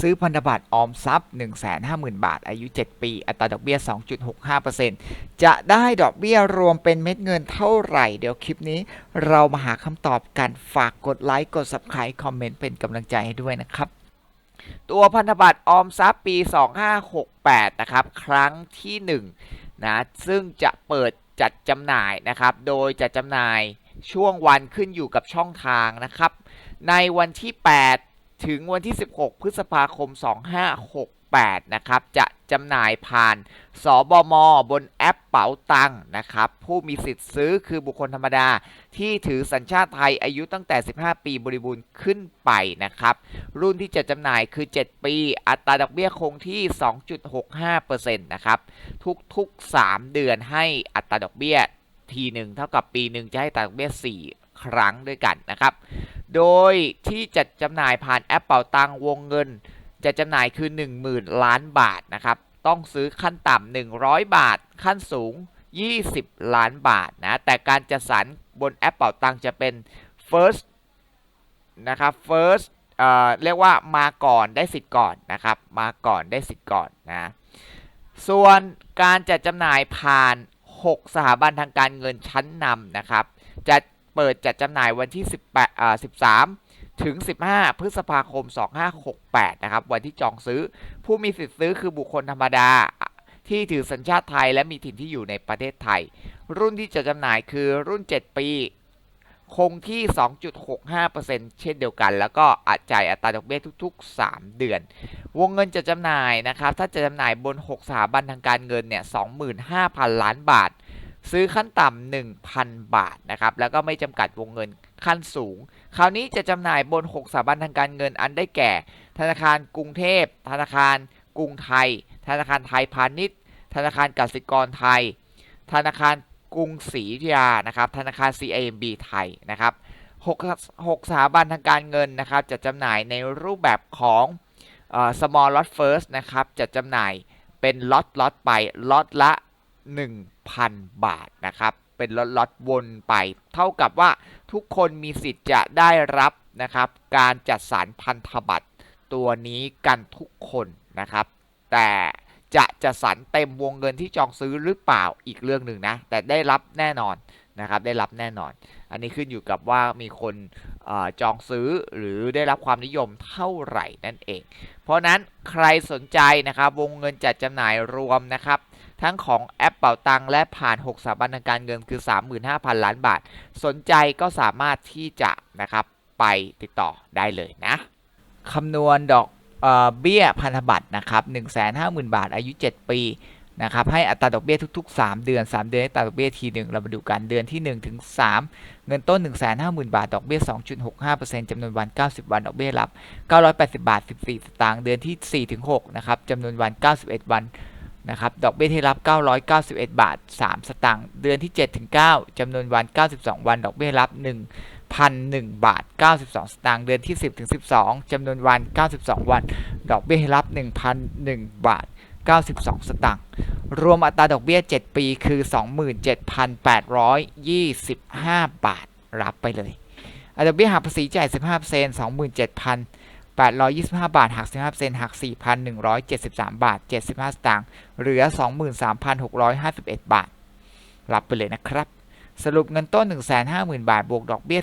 ซื้อพันธบัตรออมทรัพย์ 150,000 บาท อายุ 7 ปี อัตราดอกเบี้ย 2.65%จะได้ดอกเบี้ยรวมเป็นเม็ดเงินเท่าไหร่ เดี๋ยวคลิปนี้เรามาหาคำตอบกัน ฝากกดไลค์ กด Subscribe คอมเมนต์เป็นกำลังใจให้ด้วยนะครับ ตัวพันธบัตรออมทรัพย์ปี 2568 นะครับ ครั้งที่1นะ ซึ่งจะเปิดจัดจำหน่ายนะครับ โดยจัดจำหน่ายช่วงวันขึ้นอยู่กับช่องทางนะครับ ในวันที่ 8 ถึงวันที่ 16 พฤษภาคม 2568 นะครับ จะจำหน่ายผ่านสบม บนแอปเป๋าตังนะครับ ผู้มีสิทธิ์ซื้อคือบุคคลธรรมดา ที่ถือสัญชาติไทยอายุตั้งแต่ 15 ปีบริบูรณ์ขึ้นไปนะครับ รุ่นที่จะจำหน่ายคือ 7 ปี อัตราดอกเบี้ยคงที่ 2.65%นะครับ ทุกๆ 3 เดือนให้อัตราดอกเบี้ยทีหนึ่งเท่ากับปีหนึ่งจะให้อัตราดอกเบี้ย 4 ครั้งด้วยกันนะครับ โดยที่จะจำหน่ายผ่านแอปเป่าตังวงเงิน จะจำหน่ายคือ 10,000 ล้านบาทนะครับ ต้องซื้อขั้นต่ำ100 บาท ขั้นสูง 20 ล้านบาทนะ แต่การจัดสรรบนแอปเป่าตังจะเป็น first นะครับ first เอ่อเรียกว่ามาก่อนได้สิทธิ์ก่อนนะครับ มาก่อนได้สิทธิ์ก่อนนะ ส่วนการจัดจำหน่ายผ่าน 6 สถาบันทางการเงินชั้นนำนะครับ จะ เปิดจัดจำหน่ายวันที่ 18อ่า13 ถึง 15 พฤษภาคม 2568 นะครับ วันที่จองซื้อ ผู้มีสิทธิ์ซื้อคือบุคคลธรรมดาที่ถือสัญชาติไทยและมีถิ่นที่อยู่ในประเทศไทย รุ่นที่จะจำหน่ายคือรุ่น 7 ปี คงที่ 2.65%เช่นเดียวกัน แล้วก็อาจจ่ายอัตราดอกเบี้ยทุก ๆ 3 เดือน วงเงินจะจำหน่ายนะครับ ถ้าจะจำหน่ายบน 6 สถาบันทางการเงินเนี่ย 25,000 ล้านบาท ซื้อขั้นต่ำ1,000 บาทนะครับ แล้วก็ไม่จำกัดวงเงินขั้นสูง คราวนี้จะจำหน่ายบน 6สถาบันทางการเงินอันได้แก่ ธนาคารกรุงเทพ ธนาคารกรุงไทย ธนาคารไทยพาณิชย์ ธนาคารกสิกรไทย ธนาคารกรุงศรีอยุธยานะครับ ธนาคาร CIMB ไทยนะครับ6 6สถาบันทางการเงินนะครับจะจำหน่ายในรูปแบบของเอ่อ small lot first นะครับจะจำหน่ายเป็นล็อตล็อตไปล็อตละ 1,000 บาทนะครับ เป็นล็อตล็อตวนไป เท่ากับว่าทุกคนมีสิทธิ์จะได้รับนะครับ การจัดสรรพันธบัตรตัวนี้กันทุกคนนะครับ แต่จะจัดสรรเต็มวงเงินที่จองซื้อหรือเปล่าอีกเรื่องหนึ่งนะ แต่ได้รับแน่นอนนะครับ ได้รับแน่นอน อันนี้ขึ้นอยู่กับว่ามีคนอจองซื้อหรือได้รับความนิยมเท่าไหร่นั่นเอง เพราะนั้นใครสนใจนะครับ วงเงินจัดจำหน่ายรวมนะครับ ทั้งของแอปเป่าตังและผ่าน 6 สถาบันทางการเงินคือ 35,000 ล้านบาท สนใจก็สามารถที่จะนะครับไปติดต่อได้เลยนะคำนวณดอกเอเบี้ยพันธบัตรนะครับ150,000 บาท อายุ 7 ปีนะครับให้อัตราดอกเบี้ยทุก ๆ 3 เดือน 3 เดือนอัตราดอกเบี้ยทีหนึ่งเรามาดูกันเดือนที่1ถึง3เงินต้น 150,000 บาท ดอกเบี้ย 2.65%จำนวนวัน 90 วัน ดอกเบี้ยรับ 980 บาท 14 สตางค์ เดือนที่4ถึง6นะครับจำนวนวัน 91 วัน นะครับ ดอกเบี้ยที่รับ 991 บาท 3 สตางค์ เดือนที่ 7 ถึง 9จำนวนวัน 92 วัน ดอกเบี้ยรับ 1,001 บาท 92 สตางค์ เดือนที่ 10 ถึง 12จำนวนวัน 92 วัน ดอกเบี้ยรับ 1,001 บาท 92 สตางค์ รวมอัตราดอกเบี้ย 7 ปีคือ 27,825 บาท รับไปเลย อัตราดอกเบี้ยหักภาษีจ่าย15% 27,000 825 บาทหัก15%หัก 4,173 บาท 75 สตางค์เหลือ 23,651 บาท รับไปเลยนะครับ สรุปเงินต้น 150,000 บาท บวกดอกเบี้ย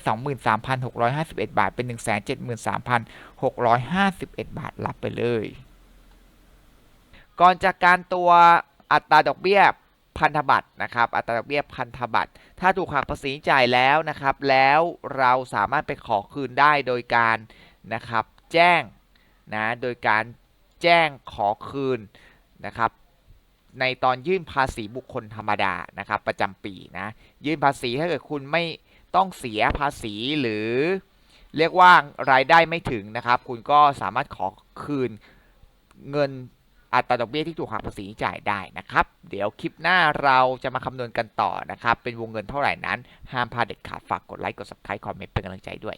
23,651 บาท เป็น 173,651 บาท รับไปเลย ก่อนจากการตัวอัตราดอกเบี้ยพันธบัตรนะครับ อัตราดอกเบี้ยพันธบัตร ถ้าถูกหักภาษีจ่ายแล้วนะครับ แล้วเราสามารถไปขอคืนได้โดยการนะครับ แจ้งนะโดยการแจ้งขอคืนนะครับในตอนยื่นภาษีบุคคลธรรมดานะครับประจำปีนะยื่นภาษีถ้าเกิดคุณไม่ต้องเสียภาษีหรือเรียกว่ารายได้ไม่ถึงนะครับ คุณก็สามารถขอคืนเงินอัตราดอกเบี้ยที่ถูกหักภาษีจ่ายได้นะครับ เดี๋ยวคลิปหน้าเราจะมาคำนวณกันต่อนะครับ เป็นวงเงินเท่าไหร่นั้น ห้ามพลาดเด็ดขาดฝากกดไลค์กด subscribe คอมเมนต์เป็นกำลังใจด้วย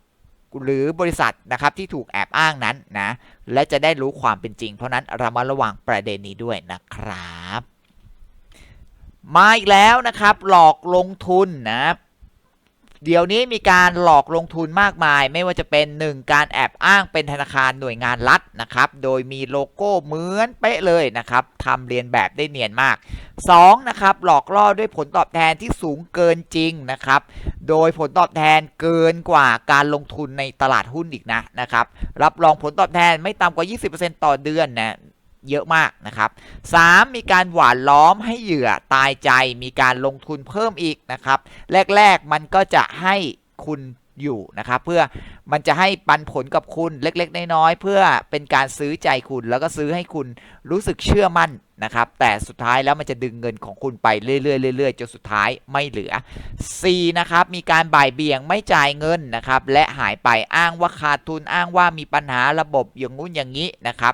หรือบริษัทนะครับที่ถูกแอบอ้างนั้นนะและจะได้รู้ความเป็นจริง เพราะนั้นเรามาระวังประเด็นนี้ด้วยนะครับ มาอีกแล้วนะครับ หลอกลงทุนนะเดี๋ยวนี้มีการหลอกลงทุนมากมาย ไม่ว่าจะเป็น 1 การแอบอ้างเป็นธนาคารหน่วยงานรัฐนะครับ โดยมีโลโก้เหมือนเป๊ะเลยนะครับทำเรียนแบบได้เนียนมาก 2. นะครับหลอกล่อด้วยผลตอบแทนที่สูงเกินจริงนะครับ โดยผลตอบแทนเกินกว่าการลงทุนในตลาดหุ้นอีกนะนะครับ รับรองผลตอบแทนไม่ต่ำกว่า 20%ต่อเดือนนะเยอะมากนะครับ 3. มีการหวานล้อมให้เหยื่อตายใจ มีการลงทุนเพิ่มอีกนะครับ แรก ๆ มันก็จะให้คุณ อยู่นะครับเพื่อมันจะให้ปันผลกับคุณเล็กๆ น้อยๆเพื่อเป็นการซื้อใจคุณแล้วก็ซื้อให้คุณรู้สึกเชื่อมั่นนะครับแต่สุดท้ายแล้วมันจะดึงเงินของคุณไปเรื่อยๆเรื่อยๆจนสุดท้ายไม่เหลือ 4. นะครับมีการบ่ายเบี่ยงไม่จ่ายเงินนะครับและหายไปอ้างว่าขาดทุนอ้างว่ามีปัญหาระบบอย่างงู้นอย่างนี้นะครับ